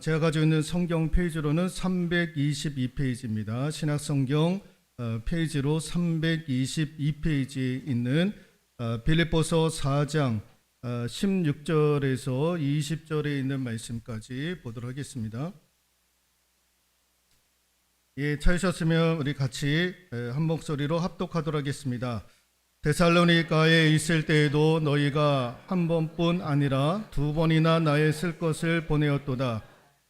제가 가지고 있는 성경 페이지로는 322페이지입니다. 신약 성경 어, 페이지로 322페이지에 있는 어, 빌립보서 4장 어, 16절에서 20절에 있는 말씀까지 보도록 하겠습니다. 예, 찾으셨으면 우리 같이 에, 한 목소리로 합독하도록 하겠습니다. 데살로니가에 있을 때에도 너희가 한 번뿐 아니라 두 번이나 나의 쓸 것을 보내었도다.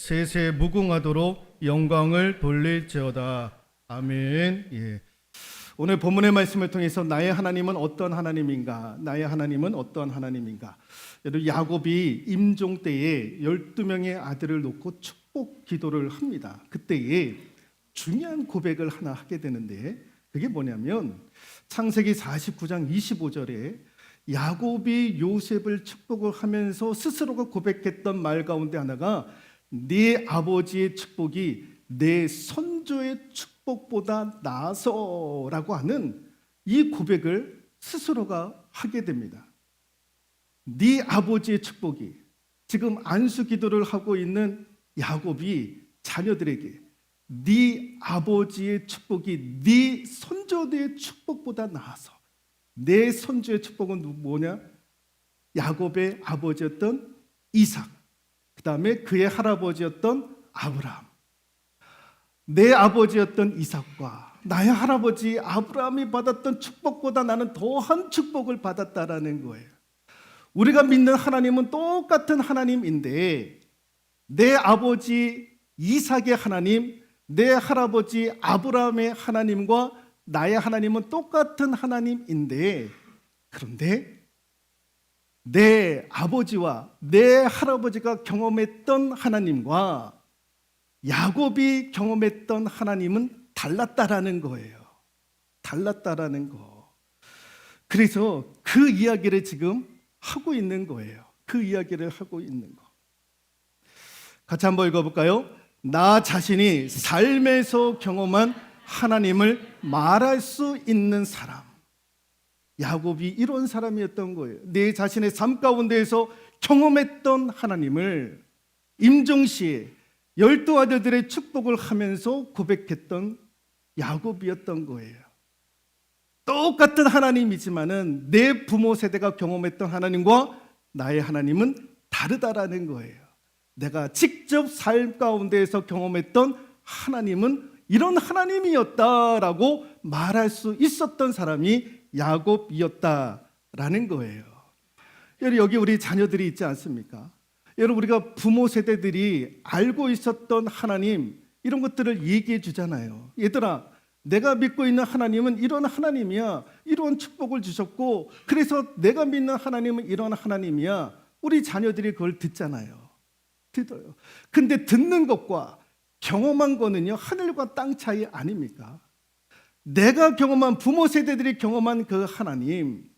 세세 무궁하도록 영광을 돌릴지어다. 아멘. 예. 오늘 본문의 말씀을 통해서 나의 하나님은 어떤 하나님인가? 나의 하나님은 어떤 하나님인가? 여러분 야곱이 임종 때에 12명의 아들을 놓고 축복 기도를 합니다. 그때에 중요한 고백을 하나 하게 되는데 그게 뭐냐면 창세기 49장 25절에 야곱이 요셉을 축복을 하면서 스스로가 고백했던 말 가운데 하나가 네 아버지의 축복이 내 선조의 축복보다 나서라고 하는 이 고백을 스스로가 하게 됩니다. 네 아버지의 축복이 지금 안수 기도를 하고 있는 야곱이 자녀들에게 네 아버지의 축복이 네 선조들의 축복보다 나아서 내 선조의 축복은 뭐냐? 야곱의 아버지였던 이삭, 그 다음에 그의 할아버지였던 아브라함, 내 아버지였던 이삭과 나의 할아버지 아브라함이 받았던 축복보다 나는 더한 축복을 받았다라는 거예요. 우리가 믿는 하나님은 똑같은 하나님인데 내 아버지 이삭의 하나님, 내 할아버지 아브라함의 하나님과 나의 하나님은 똑같은 하나님인데 그런데 내 아버지와 내 할아버지가 경험했던 하나님과 야곱이 경험했던 하나님은 달랐다라는 거예요. 달랐다라는 거. 그래서 그 이야기를 지금 하고 있는 거예요. 그 이야기를 하고 있는 거. 같이 한번 읽어볼까요? 나 자신이 삶에서 경험한 하나님을 말할 수 있는 사람. 야곱이 이런 사람이었던 거예요. 내 자신의 삶 가운데에서 경험했던 하나님을 임종시에 열두 아들들의 축복을 하면서 고백했던 야곱이었던 거예요. 똑같은 하나님이지만은 내 부모 세대가 경험했던 하나님과 나의 하나님은 다르다라는 거예요. 내가 직접 삶 가운데에서 경험했던 하나님은 이런 하나님이었다라고 말할 수 있었던 사람이 야곱이었다라는 거예요. 여기 우리 자녀들이 있지 않습니까? 여러분 우리가 부모 세대들이 알고 있었던 하나님 이런 것들을 얘기해 주잖아요. 얘들아, 내가 믿고 있는 하나님은 이런 하나님이야. 이런 축복을 주셨고 그래서 내가 믿는 하나님은 이런 하나님이야. 우리 자녀들이 그걸 듣잖아요. 듣어요. 근데 듣는 것과 경험한 거는요. 하늘과 땅 차이 아닙니까? 내가 경험한 부모 세대들이 경험한 그 하나님.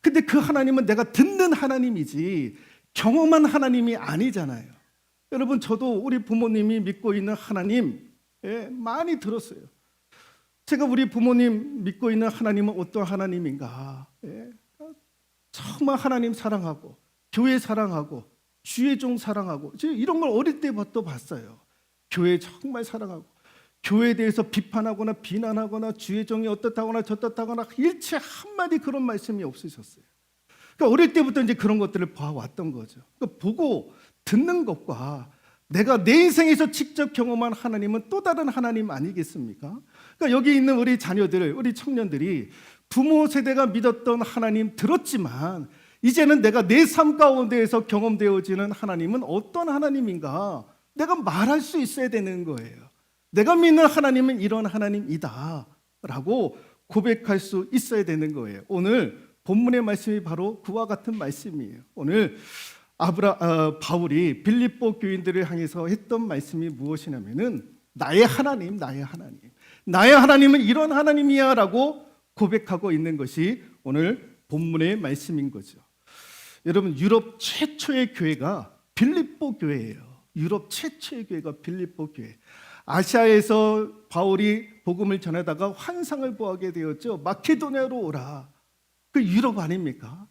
근데 그 하나님은 내가 듣는 하나님이지 경험한 하나님이 아니잖아요. 여러분 저도 우리 부모님이 믿고 있는 하나님 예, 많이 들었어요. 제가 우리 부모님 믿고 있는 하나님은 어떤 하나님인가? 예, 정말 하나님 사랑하고 교회 사랑하고 주의 종 사랑하고 이런 걸 어릴 때부터 봤어요. 교회 정말 사랑하고 교회에 대해서 비판하거나 비난하거나 주의 종이 어떻다거나 저떻다거나 일체 한마디 그런 말씀이 없으셨어요. 그러니까 어릴 때부터 이제 그런 것들을 봐왔던 거죠. 그러니까 보고 듣는 것과 내가 내 인생에서 직접 경험한 하나님은 또 다른 하나님 아니겠습니까? 그러니까 여기 있는 우리 자녀들, 우리 청년들이 부모 세대가 믿었던 하나님 들었지만 이제는 내가 내 삶 가운데에서 경험되어지는 하나님은 어떤 하나님인가 내가 말할 수 있어야 되는 거예요. 내가 믿는 하나님은 이런 하나님이다 라고 고백할 수 있어야 되는 거예요. 오늘 본문의 말씀이 바로 그와 같은 말씀이에요. 오늘 아브라 어, 바울이 빌립보 교인들을 향해서 했던 말씀이 무엇이냐면은 나의 하나님, 나의 하나님, 나의 하나님은 이런 하나님이야라고 고백하고 있는 것이 오늘 본문의 말씀인 거죠. 여러분 유럽 최초의 교회가 빌립보 교회예요. 유럽 최초의 교회가 빌립보 교회. 아시아에서 바울이 복음을 전하다가 환상을 보게 되었죠. 마케도니아로 오라. 그 유럽 아닙니까?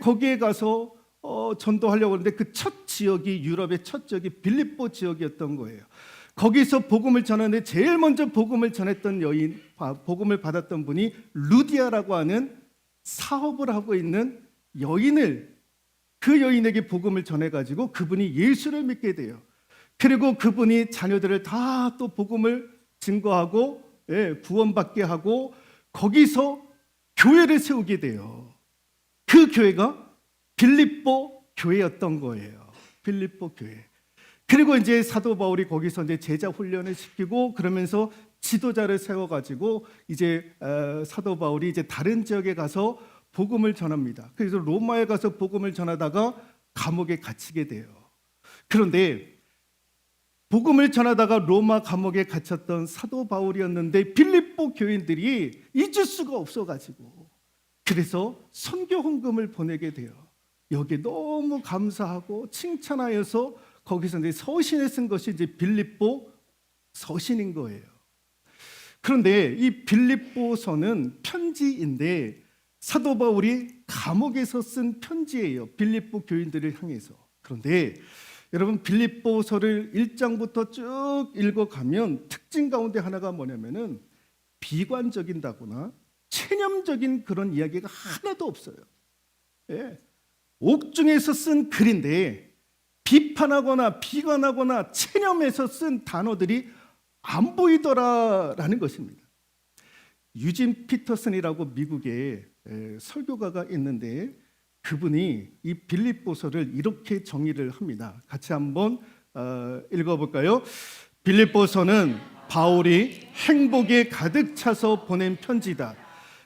거기에 가서 어, 전도하려고 하는데 그 첫 지역이 유럽의 첫 지역이 빌립보 지역이었던 거예요. 거기서 복음을 전하는데 제일 먼저 복음을 전했던 여인, 아, 복음을 받았던 분이 루디아라고 하는 사업을 하고 있는 여인을 그 여인에게 복음을 전해가지고 그분이 예수를 믿게 돼요. 그리고 그분이 자녀들을 다 또 복음을 증거하고 예, 구원받게 하고 거기서 교회를 세우게 돼요. 그 교회가 빌립보 교회였던 거예요. 빌립보 교회. 그리고 이제 사도 바울이 거기서 이제 제자 훈련을 시키고 그러면서 지도자를 세워가지고 이제 어, 사도 바울이 이제 다른 지역에 가서 복음을 전합니다. 그래서 로마에 가서 복음을 전하다가 감옥에 갇히게 돼요. 그런데 복음을 전하다가 로마 감옥에 갇혔던 사도 바울이었는데 빌립보 교인들이 잊을 수가 없어가지고 그래서 선교 헌금을 보내게 돼요. 여기 너무 감사하고 칭찬하여서 거기서 이제 서신에 쓴 것이 이제 빌립보 서신인 거예요. 그런데 이 빌립보서는 편지인데 사도 바울이 감옥에서 쓴 편지예요. 빌립보 교인들을 향해서. 그런데 여러분 빌립보서를 1장부터 쭉 읽어가면 특징 가운데 하나가 뭐냐면은 비관적인다거나 체념적인 그런 이야기가 하나도 없어요. 예. 옥중에서 쓴 글인데 비판하거나 비관하거나 체념해서 쓴 단어들이 안 보이더라라는 것입니다. 유진 피터슨이라고 미국의 에, 설교가가 있는데 그분이 이 빌립보서를 이렇게 정의를 합니다. 같이 한번 어, 읽어볼까요? 빌립보서는 바울이 행복에 가득 차서 보낸 편지다.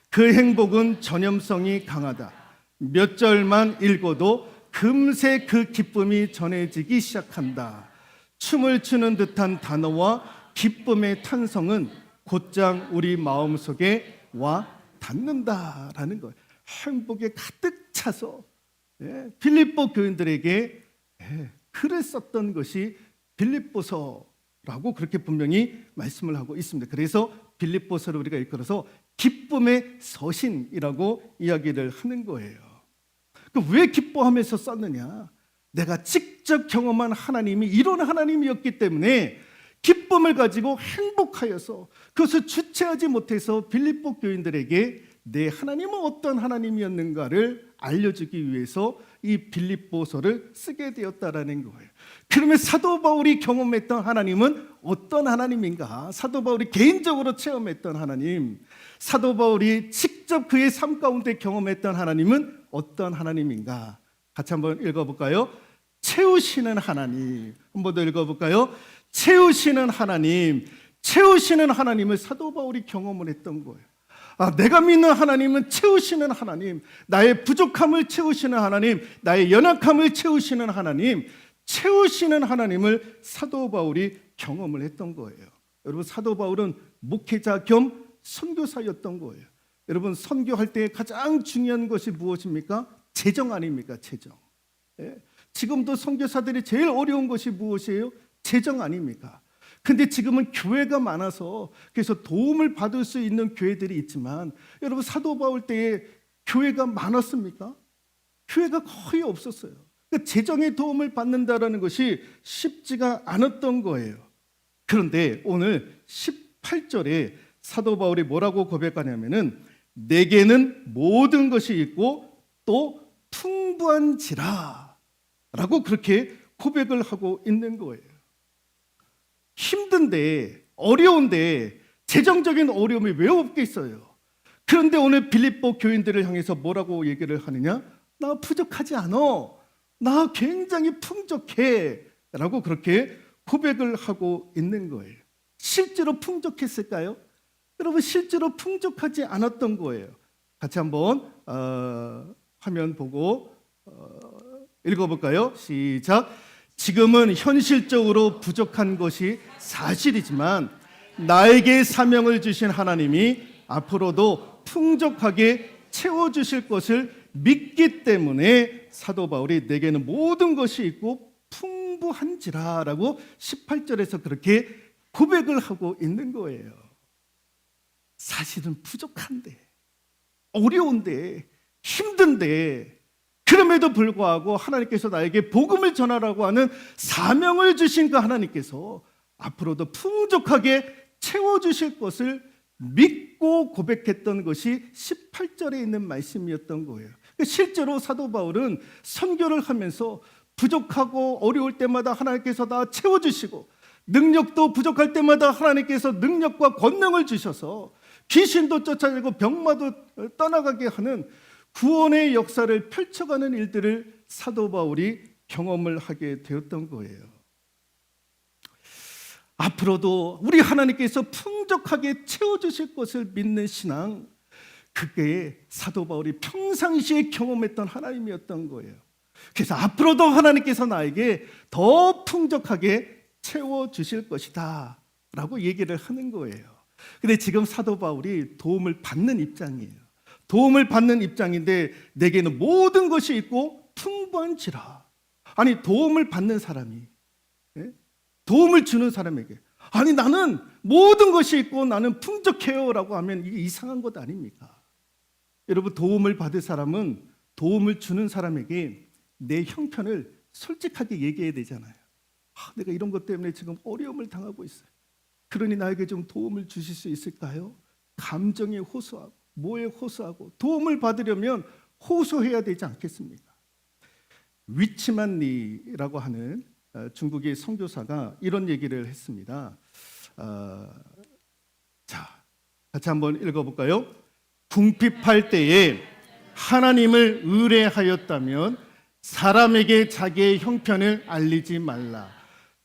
그 행복은 전염성이 강하다. 몇 절만 읽어도 금세 그 기쁨이 전해지기 시작한다. 춤을 추는 듯한 단어와 기쁨의 탄성은 곧장 우리 마음 속에 와 닿는다라는 거예요. 행복에 가득 차서 예, 빌립보 교인들에게 예, 글을 썼던 것이 빌립보서라고 그렇게 분명히 말씀을 하고 있습니다. 그래서 빌립보서를 우리가 이끌어서 기쁨의 서신이라고 이야기를 하는 거예요. 그왜 기뻐하면서 썼느냐? 내가 직접 경험한 하나님이 이런 하나님이었기 때문에 기쁨을 가지고 행복하여서 그것을 주체하지 못해서 빌립보 교인들에게 내 하나님은 어떤 하나님이었는가를 알려주기 위해서 이 빌립보서를 쓰게 되었다라는 거예요. 그러면 사도 바울이 경험했던 하나님은 어떤 하나님인가? 사도 바울이 개인적으로 체험했던 하나님, 사도 바울이 직접 그의 삶 가운데 경험했던 하나님은 어떤 하나님인가? 같이 한번 읽어볼까요? 채우시는 하나님. 한 번 더 읽어볼까요? 채우시는 하나님, 채우시는 하나님을 사도 바울이 경험을 했던 거예요. 아, 내가 믿는 하나님은 채우시는 하나님, 나의 부족함을 채우시는 하나님, 나의 연약함을 채우시는 하나님, 채우시는 하나님을 사도 바울이 경험을 했던 거예요. 여러분 사도 바울은 목회자 겸 선교사였던 거예요. 여러분 선교할 때 가장 중요한 것이 무엇입니까? 재정 아닙니까? 재정. 예? 지금도 선교사들이 제일 어려운 것이 무엇이에요? 재정 아닙니까? 근데 지금은 교회가 많아서 그래서 도움을 받을 수 있는 교회들이 있지만 여러분 사도 바울 때에 교회가 많았습니까? 교회가 거의 없었어요. 그러니까 재정의 도움을 받는다라는 것이 쉽지가 않았던 거예요. 그런데 오늘 18절에 사도 바울이 뭐라고 고백하냐면은 내게는 모든 것이 있고 또 풍부한지라 라고 그렇게 고백을 하고 있는 거예요. 힘든데 어려운데 재정적인 어려움이 왜 없겠어요? 그런데 오늘 빌립보 교인들을 향해서 뭐라고 얘기를 하느냐? 나 부족하지 않아. 나 굉장히 풍족해. 라고 그렇게 고백을 하고 있는 거예요. 실제로 풍족했을까요? 여러분 실제로 풍족하지 않았던 거예요. 같이 한번 어, 화면 보고 어, 읽어볼까요? 시작. 지금은 현실적으로 부족한 것이 사실이지만 나에게 사명을 주신 하나님이 앞으로도 풍족하게 채워주실 것을 믿기 때문에 사도 바울이 내게는 모든 것이 있고 풍부한지라 라고 18절에서 그렇게 고백을 하고 있는 거예요. 사실은 부족한데, 어려운데, 힘든데, 그럼에도 불구하고 하나님께서 나에게 복음을 전하라고 하는 사명을 주신 그 하나님께서 앞으로도 풍족하게 채워주실 것을 믿고 고백했던 것이 18절에 있는 말씀이었던 거예요. 실제로 사도 바울은 선교를 하면서 부족하고 어려울 때마다 하나님께서 다 채워주시고 능력도 부족할 때마다 하나님께서 능력과 권능을 주셔서 귀신도 쫓아내고 병마도 떠나가게 하는 구원의 역사를 펼쳐가는 일들을 사도 바울이 경험을 하게 되었던 거예요. 앞으로도 우리 하나님께서 풍족하게 채워주실 것을 믿는 신앙, 그게 사도 바울이 평상시에 경험했던 하나님이었던 거예요. 그래서 앞으로도 하나님께서 나에게 더 풍족하게 채워주실 것이다. 라고 얘기를 하는 거예요. 근데 지금 사도 바울이 도움을 받는 입장이에요. 도움을 받는 입장인데 내게는 모든 것이 있고 풍부한지라. 아니 도움을 받는 사람이 예? 도움을 주는 사람에게 아니 나는 모든 것이 있고 나는 풍족해요라고 하면 이게 이상한 것 아닙니까? 여러분 도움을 받을 사람은 도움을 주는 사람에게 내 형편을 솔직하게 얘기해야 되잖아요. 아, 내가 이런 것 때문에 지금 어려움을 당하고 있어요. 그러니 나에게 좀 도움을 주실 수 있을까요? 감정에 호소하고 뭐에 호소하고 도움을 받으려면 호소해야 되지 않겠습니까? 위치만리라고 하는 어, 중국의 선교사가 이런 얘기를 했습니다. 어, 자, 같이 한번 읽어볼까요? 궁핍할 때에 하나님을 의뢰하였다면 사람에게 자기의 형편을 알리지 말라.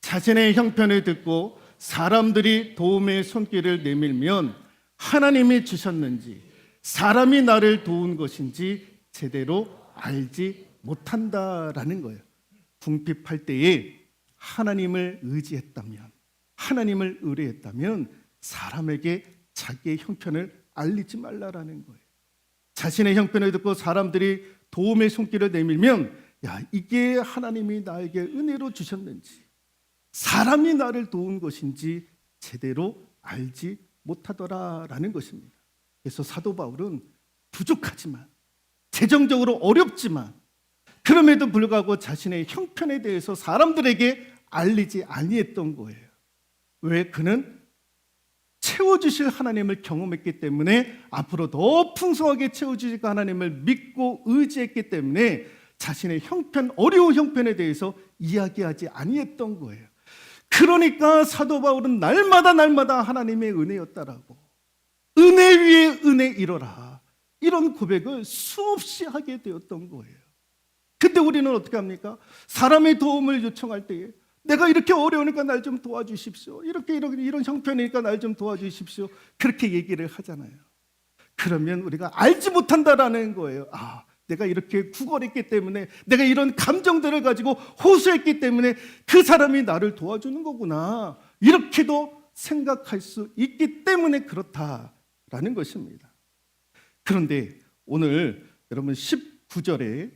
자신의 형편을 듣고 사람들이 도움의 손길을 내밀면 하나님이 주셨는지 사람이 나를 도운 것인지 제대로 알지 못한다라는 거예요. 궁핍할 때에 하나님을 의지했다면 하나님을 의뢰했다면 사람에게 자기의 형편을 알리지 말라라는 거예요. 자신의 형편을 듣고 사람들이 도움의 손길을 내밀면 야 이게 하나님이 나에게 은혜로 주셨는지 사람이 나를 도운 것인지 제대로 알지 못하더라라는 것입니다. 그래서 사도 바울은 부족하지만 재정적으로 어렵지만 그럼에도 불구하고 자신의 형편에 대해서 사람들에게 알리지 아니했던 거예요. 왜 그는 채워주실 하나님을 경험했기 때문에 앞으로 더 풍성하게 채워주실 그 하나님을 믿고 의지했기 때문에 자신의 형편 어려운 형편에 대해서 이야기하지 아니했던 거예요. 그러니까 사도 바울은 날마다 날마다 하나님의 은혜였다라고 은혜 위에 은혜 이뤄라 이런 고백을 수없이 하게 되었던 거예요. 근데 우리는 어떻게 합니까? 사람의 도움을 요청할 때에 내가 이렇게 어려우니까 날 좀 도와주십시오. 이렇게 이런 이런 형편이니까 날 좀 도와주십시오. 그렇게 얘기를 하잖아요. 그러면 우리가 알지 못한다라는 거예요. 아, 내가 이렇게 구걸했기 때문에 내가 이런 감정들을 가지고 호소했기 때문에 그 사람이 나를 도와주는 거구나. 이렇게도 생각할 수 있기 때문에 그렇다 라는 것입니다. 그런데 오늘 여러분 19절에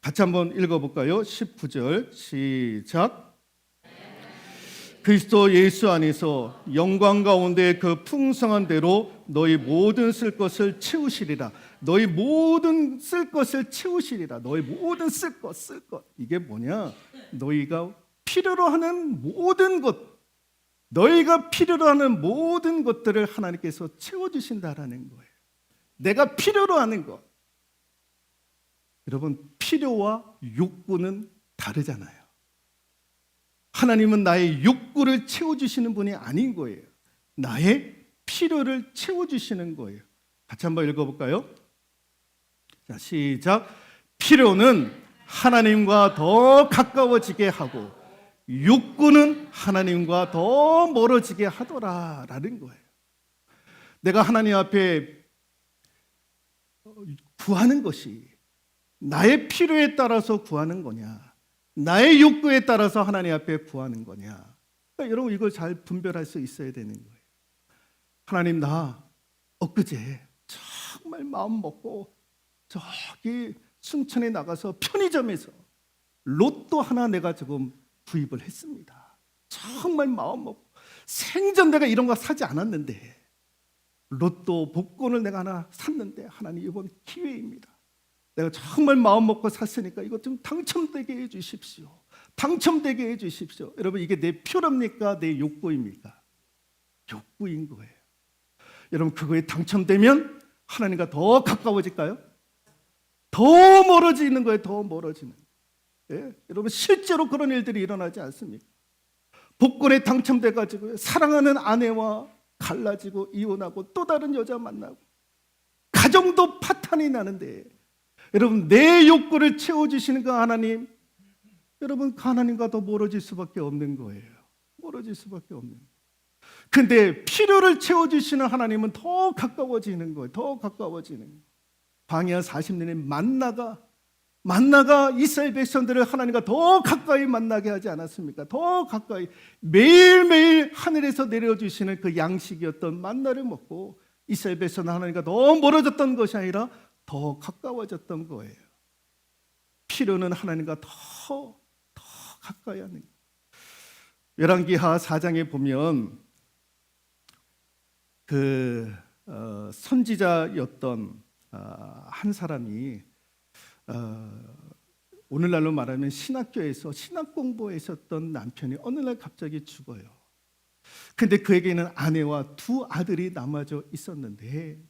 같이 한번 읽어볼까요? 19절 시작. 그리스도 예수 안에서 영광 가운데 그 풍성한 대로 너희 모든 쓸 것을 채우시리라. 너희 모든 쓸 것을 채우시리라. 너희 모든 쓸 것, 쓸 것. 이게 뭐냐? 너희가 필요로 하는 모든 것, 너희가 필요로 하는 모든 것들을 하나님께서 채워주신다라는 거예요. 내가 필요로 하는 것. 여러분, 필요와 욕구는 다르잖아요. 하나님은 나의 욕구를 채워주시는 분이 아닌 거예요. 나의 필요를 채워주시는 거예요. 같이 한번 읽어볼까요? 자, 시작. 필요는 하나님과 더 가까워지게 하고, 욕구는 하나님과 더 멀어지게 하더라라는 거예요. 내가 하나님 앞에 구하는 것이 나의 필요에 따라서 구하는 거냐? 나의 욕구에 따라서 하나님 앞에 구하는 거냐? 그러니까 여러분 이걸 잘 분별할 수 있어야 되는 거예요. 하나님 나 엊그제 정말 마음 먹고 저기 순천에 나가서 편의점에서 로또 하나 내가 지금 구입을 했습니다. 정말 마음 먹고 생전 내가 이런 거 사지 않았는데 로또 복권을 내가 하나 샀는데 하나님 이번 기회입니다. 내가 정말 마음 먹고 샀으니까 이거 좀 당첨되게 해 주십시오. 당첨되게 해 주십시오. 여러분 이게 내 표랍니까? 내 욕구입니까? 욕구인 거예요. 여러분 그거에 당첨되면 하나님과 더 가까워질까요? 더 멀어지는 거예요. 더 멀어지는. 예? 여러분 실제로 그런 일들이 일어나지 않습니까? 복권에 당첨돼 가지고 사랑하는 아내와 갈라지고 이혼하고 또 다른 여자 만나고 가정도 파탄이 나는데 여러분 내 욕구를 채워 주시는 그 하나님 여러분 그 하나님과 더 멀어질 수밖에 없는 거예요. 멀어질 수밖에 없는. 근데 필요를 채워 주시는 하나님은 더 가까워지는 거예요. 더 가까워지는 거예요. 광야 40년의 만나가 만나가 이스라엘 백성들을 하나님과 더 가까이 만나게 하지 않았습니까? 더 가까이 매일매일 하늘에서 내려주시는 그 양식이었던 만나를 먹고 이스라엘 백성은 하나님과 더 멀어졌던 것이 아니라 더 가까워졌던 거예요. 필요는 하나님과 더, 더 가까이 하는 거예요. 열왕기하 4장에 보면 그 어, 선지자였던 어, 한 사람이 어, 오늘날로 말하면 신학교에서 신학 공부했었던 남편이 어느 날 갑자기 죽어요. 근데 그에게는 아내와 두 아들이 남아져 있었는데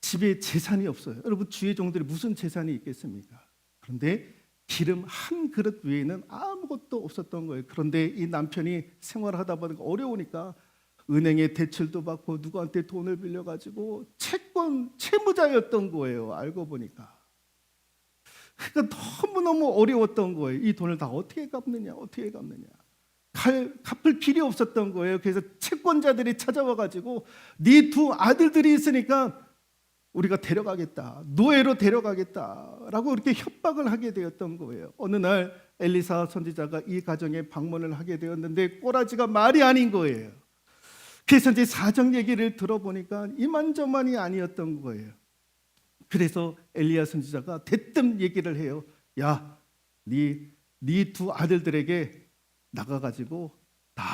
집에 재산이 없어요. 여러분 주의 종들이 무슨 재산이 있겠습니까? 그런데 기름 한 그릇 외에는 아무것도 없었던 거예요. 그런데 이 남편이 생활하다 보니까 어려우니까 은행에 대출도 받고 누구한테 돈을 빌려 가지고 채권 채무자였던 거예요. 알고 보니까. 그러니까 너무너무 어려웠던 거예요. 이 돈을 다 어떻게 갚느냐, 어떻게 갚느냐. 갈, 갚을 길이 없었던 거예요. 그래서 채권자들이 찾아와 가지고 네 두 아들들이 있으니까 우리가 데려가겠다. 노예로 데려가겠다 라고 이렇게 협박을 하게 되었던 거예요. 어느 날 엘리사 선지자가 이 가정에 방문을 하게 되었는데 꼬라지가 말이 아닌 거예요. 그래서 이제 사정 얘기를 들어보니까 이만저만이 아니었던 거예요. 그래서 엘리야 선지자가 대뜸 얘기를 해요. 야, 네네 두 아들들에게 나가 가지고 다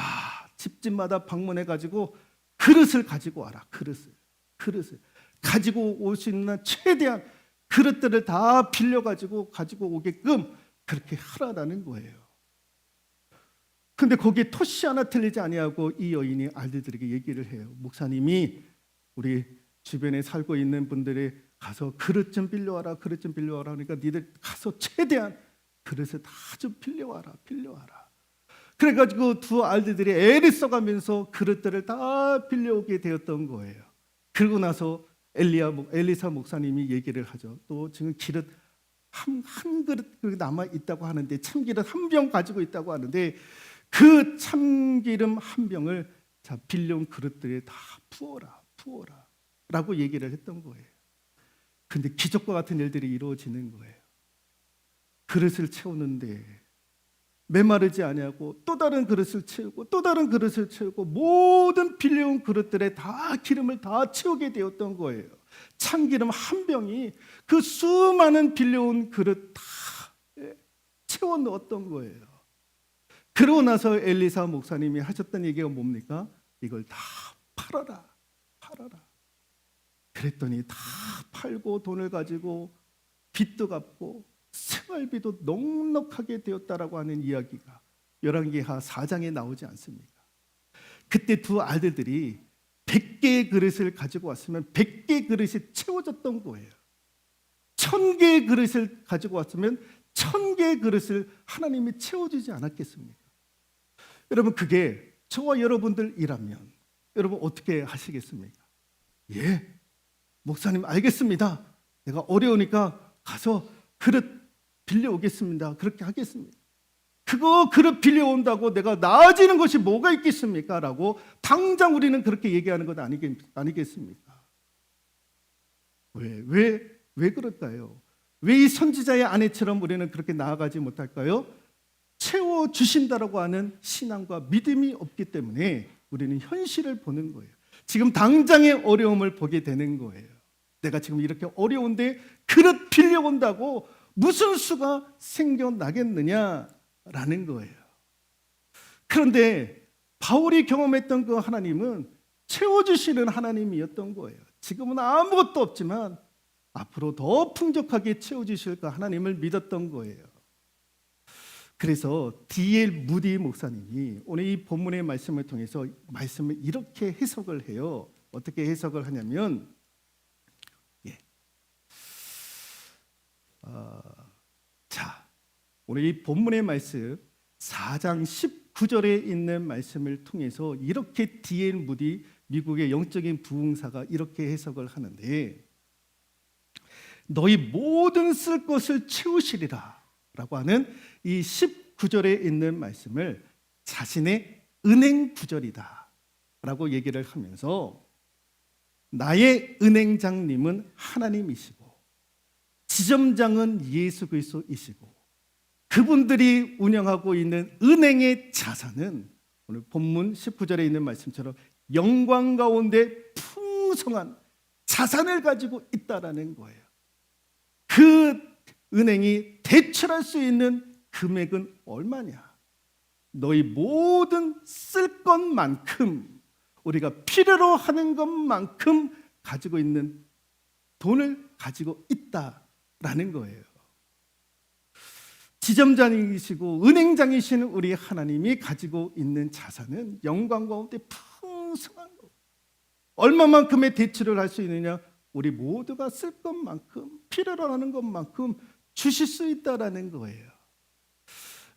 집집마다 방문해 가지고 그릇을 가지고 와라. 그릇을. 그릇을 가지고 올 수 있는 최대한 그릇들을 다 빌려 가지고 가지고 오게끔 그렇게 하라라는 거예요. 근데 거기에 토시 하나 틀리지 아니하고 이 여인이 아들들에게 얘기를 해요. 목사님이 우리 주변에 살고 있는 분들이 가서 그릇 좀 빌려와라, 그릇 좀 빌려와라. 그러니까 니들 가서 최대한 그릇을 다 좀 빌려와라, 빌려와라. 그래가지고 두 아들들이 애를 써가면서 그릇들을 다 빌려오게 되었던 거예요. 그러고 나서 엘리야 목- 엘리사 목사님이 얘기를 하죠. 또 지금 기름 한, 한 그릇 남아 있다고 하는데 참기름 한 병 가지고 있다고 하는데 그 참기름 한 병을 자 빌려온 그릇들에 다 부어라, 부어라 라고 얘기를 했던 거예요. 근데 기적과 같은 일들이 이루어지는 거예요. 그릇을 채우는데 메마르지 아니하고 또 다른 그릇을 채우고 또 다른 그릇을 채우고 모든 빌려온 그릇들에 다 기름을 다 채우게 되었던 거예요. 참기름 한 병이 그 수많은 빌려온 그릇 다 예, 채워 넣었던 거예요. 그러고 나서 엘리사 목사님이 하셨던 얘기가 뭡니까? 이걸 다 팔아라, 팔아라. 그랬더니 다 팔고 돈을 가지고 빚도 갚고 생활비도 넉넉하게 되었다라고 하는 이야기가 열왕기하 4장에 나오지 않습니까? 그때 두 아들들이 100개의 그릇을 가지고 왔으면 100개의 그릇이 채워졌던 거예요. 1000개의 그릇을 가지고 왔으면 1000개의 그릇을 하나님이 채워주지 않았겠습니까? 여러분 그게 저와 여러분들 이라면 여러분 어떻게 하시겠습니까? 예, 목사님 알겠습니다. 내가 어려우니까 가서 그릇 빌려오겠습니다. 그렇게 하겠습니다. 그거 그릇 빌려온다고 내가 나아지는 것이 뭐가 있겠습니까? 라고 당장 우리는 그렇게 얘기하는 것 아니겠, 아니겠습니까? 왜, 왜, 왜 그럴까요? 왜 이 선지자의 아내처럼 우리는 그렇게 나아가지 못할까요? 채워 주신다라고 하는 신앙과 믿음이 없기 때문에 우리는 현실을 보는 거예요. 지금 당장의 어려움을 보게 되는 거예요. 내가 지금 이렇게 어려운데 그릇 빌려온다고 무슨 수가 생겨나겠느냐라는 거예요. 그런데 바울이 경험했던 그 하나님은 채워주시는 하나님이었던 거예요. 지금은 아무것도 없지만 앞으로 더 풍족하게 채워주실 그 하나님을 믿었던 거예요. 그래서 D.L. 무디 목사님이 오늘 이 본문의 말씀을 통해서 말씀을 이렇게 해석을 해요. 어떻게 해석을 하냐면, 예. 아, 자, 오늘 이 본문의 말씀 4장 19절에 있는 말씀을 통해서 이렇게 D.L. 무디 미국의 영적인 부흥사가 이렇게 해석을 하는데 너희 모든 쓸 것을 채우시리라 라고 하는 이 19절에 있는 말씀을 자신의 은행 구절이다 라고 얘기를 하면서 나의 은행장님은 하나님이시고 지점장은 예수 그리스도이시고 그분들이 운영하고 있는 은행의 자산은 오늘 본문 19절에 있는 말씀처럼 영광 가운데 풍성한 자산을 가지고 있다라는 거예요. 그 은행이 대출할 수 있는 금액은 얼마냐? 너희 모든 쓸 것만큼 우리가 필요로 하는 것만큼 가지고 있는 돈을 가지고 있다라는 거예요. 지점장이시고 은행장이신 우리 하나님이 가지고 있는 자산은 영광 가운데 풍성한 거. 얼마만큼의 대출을 할 수 있느냐? 우리 모두가 쓸 것만큼 필요로 하는 것만큼 주실 수 있다라는 거예요.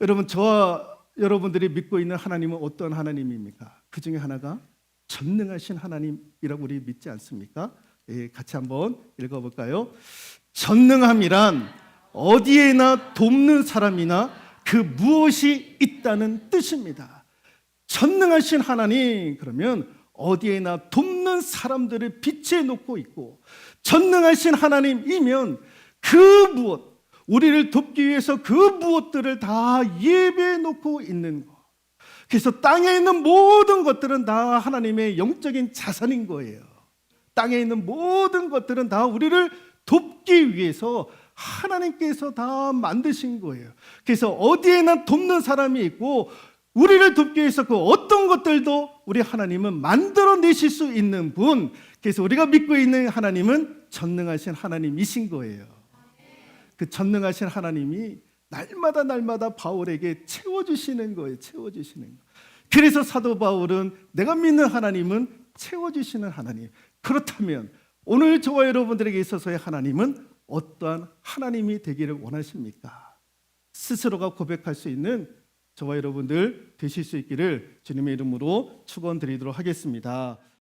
여러분 저와 여러분들이 믿고 있는 하나님은 어떤 하나님입니까? 그 중에 하나가 전능하신 하나님이라고 우리 믿지 않습니까? 예, 같이 한번 읽어볼까요? 전능함이란 어디에나 돕는 사람이나 그 무엇이 있다는 뜻입니다. 전능하신 하나님 그러면 어디에나 돕는 사람들을 빛에 놓고 있고 전능하신 하나님이면 그 무엇 우리를 돕기 위해서 그 무엇들을 다 예배해 놓고 있는 것. 그래서 땅에 있는 모든 것들은 다 하나님의 영적인 자산인 거예요. 땅에 있는 모든 것들은 다 우리를 돕기 위해서 하나님께서 다 만드신 거예요. 그래서 어디에나 돕는 사람이 있고 우리를 돕기 위해서 그 어떤 것들도 우리 하나님은 만들어 내실 수 있는 분. 그래서 우리가 믿고 있는 하나님은 전능하신 하나님이신 거예요. 그 전능하신 하나님이 날마다 날마다 바울에게 채워주시는 거예요. 채워주시는 거. 그래서 사도 바울은 내가 믿는 하나님은 채워주시는 하나님. 그렇다면 오늘 저와 여러분들에게 있어서의 하나님은 어떠한 하나님이 되기를 원하십니까? 스스로가 고백할 수 있는 저와 여러분들 되실 수 있기를 주님의 이름으로 축원드리도록 하겠습니다.